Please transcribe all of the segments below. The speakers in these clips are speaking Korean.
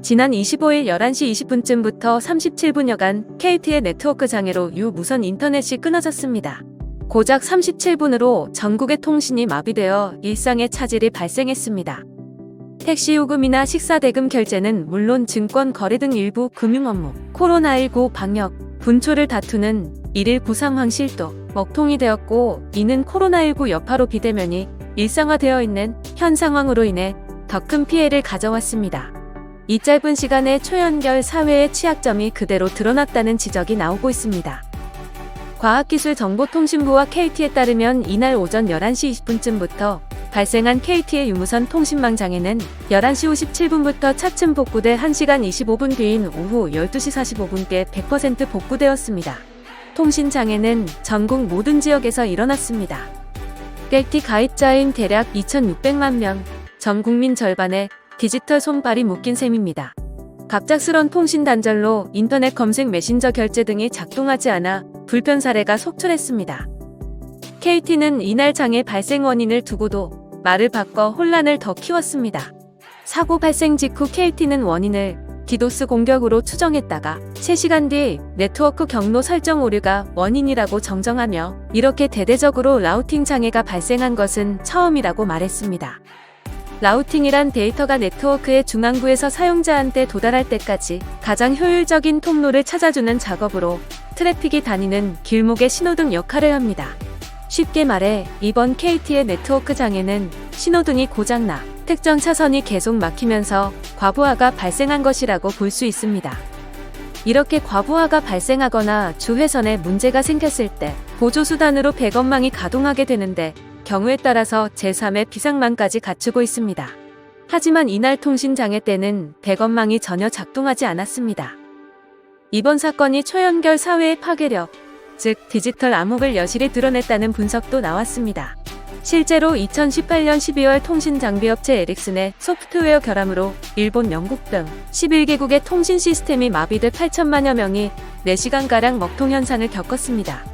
지난 25일 11시 20분쯤부터 37분여간 KT의 네트워크 장애로 유무선 인터넷이 끊어졌습니다. 고작 37분으로 전국의 통신이 마비되어 일상의 차질이 발생했습니다. 택시 요금이나 식사 대금 결제는 물론 증권 거래 등 일부 금융 업무, 코로나19 방역, 분초를 다투는 일일 부상황 실도, 먹통이 되었고 이는 코로나19 여파로 비대면이 일상화되어 있는 현 상황으로 인해 더 큰 피해를 가져왔습니다. 이 짧은 시간에 초연결 사회의 취약점이 그대로 드러났다는 지적이 나오고 있습니다. 과학기술정보통신부와 KT에 따르면 이날 오전 11시 20분쯤부터 발생한 KT의 유무선 통신망 장애는 11시 57분부터 차츰 복구돼 1시간 25분 뒤인 오후 12시 45분께 100% 복구되었습니다. 통신 장애는 전국 모든 지역에서 일어났습니다. KT 가입자인 대략 2,600만 명, 전 국민 절반의 디지털 손발이 묶인 셈입니다. 갑작스런 통신 단절로 인터넷 검색 메신저 결제 등이 작동하지 않아 불편 사례가 속출했습니다. KT는 이날 장애 발생 원인을 두고도 말을 바꿔 혼란을 더 키웠습니다. 사고 발생 직후 KT는 원인을 디도스 공격으로 추정했다가 3시간 뒤 네트워크 경로 설정 오류가 원인이라고 정정하며 이렇게 대대적으로 라우팅 장애가 발생한 것은 처음이라고 말했습니다. 라우팅이란 데이터가 네트워크의 중앙부에서 사용자한테 도달할 때까지 가장 효율적인 통로를 찾아주는 작업으로 트래픽이 다니는 길목의 신호등 역할을 합니다. 쉽게 말해 이번 KT의 네트워크 장애는 신호등이 고장나 특정 차선이 계속 막히면서 과부하가 발생한 것이라고 볼 수 있습니다. 이렇게 과부하가 발생하거나 주회선에 문제가 생겼을 때 보조수단으로 배건망이 가동하게 되는데 경우에 따라서 제3의 비상망까지 갖추고 있습니다. 하지만 이날 통신 장애 때는 배건망이 전혀 작동하지 않았습니다. 이번 사건이 초연결 사회의 파괴력, 즉 디지털 암흑을 여실히 드러냈다는 분석도 나왔습니다. 실제로 2018년 12월 통신 장비업체 에릭슨의 소프트웨어 결함으로 일본, 영국 등 11개국의 통신 시스템이 마비돼 8천만여 명이 4시간가량 먹통 현상을 겪었습니다.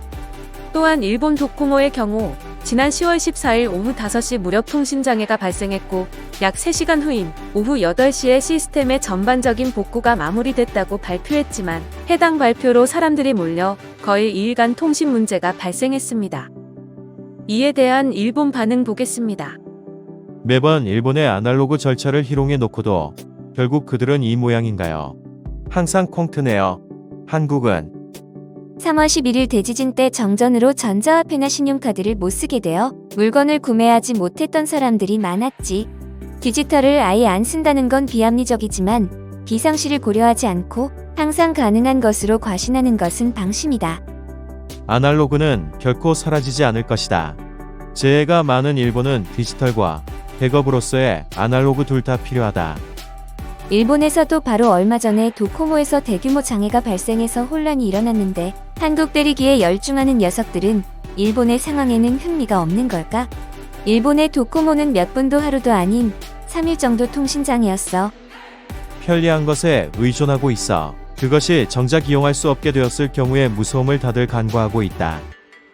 또한 일본 도코모의 경우 지난 10월 14일 오후 5시 무렵 통신장애가 발생했고 약 3시간 후인 오후 8시에 시스템의 전반적인 복구가 마무리됐다고 발표했지만 해당 발표로 사람들이 몰려 거의 2일간 통신 문제가 발생했습니다. 이에 대한 일본 반응 보겠습니다. 매번 일본의 아날로그 절차를 희롱해 놓고도 결국 그들은 이 모양인가요? 항상 콩트네요. 한국은 3월 11일 대지진 때 정전으로 전자화폐나 신용카드를 못 쓰게 되어 물건을 구매하지 못했던 사람들이 많았지. 디지털을 아예 안 쓴다는 건 비합리적이지만 비상시를 고려하지 않고 항상 가능한 것으로 과신하는 것은 방심이다. 아날로그는 결코 사라지지 않을 것이다. 재해가 많은 일본은 디지털과 백업으로서의 아날로그 둘 다 필요하다. 일본에서도 바로 얼마 전에 도코모에서 대규모 장애가 발생해서 혼란이 일어났는데 한국 때리기에 열중하는 녀석들은 일본의 상황에는 흥미가 없는 걸까? 일본의 도코모는 몇 분도 하루도 아닌 3일 정도 통신장애였어. 편리한 것에 의존하고 있어. 그것이 정작 이용할 수 없게 되었을 경우의 무서움을 다들 간과하고 있다.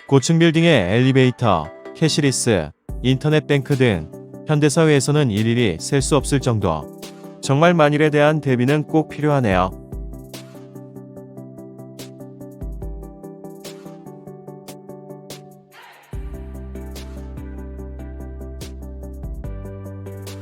고층 빌딩의 엘리베이터, 캐시리스, 인터넷 뱅크 등 현대사회에서는 일일이 셀 수 없을 정도. 정말 만일에 대한 대비는 꼭 필요하네요.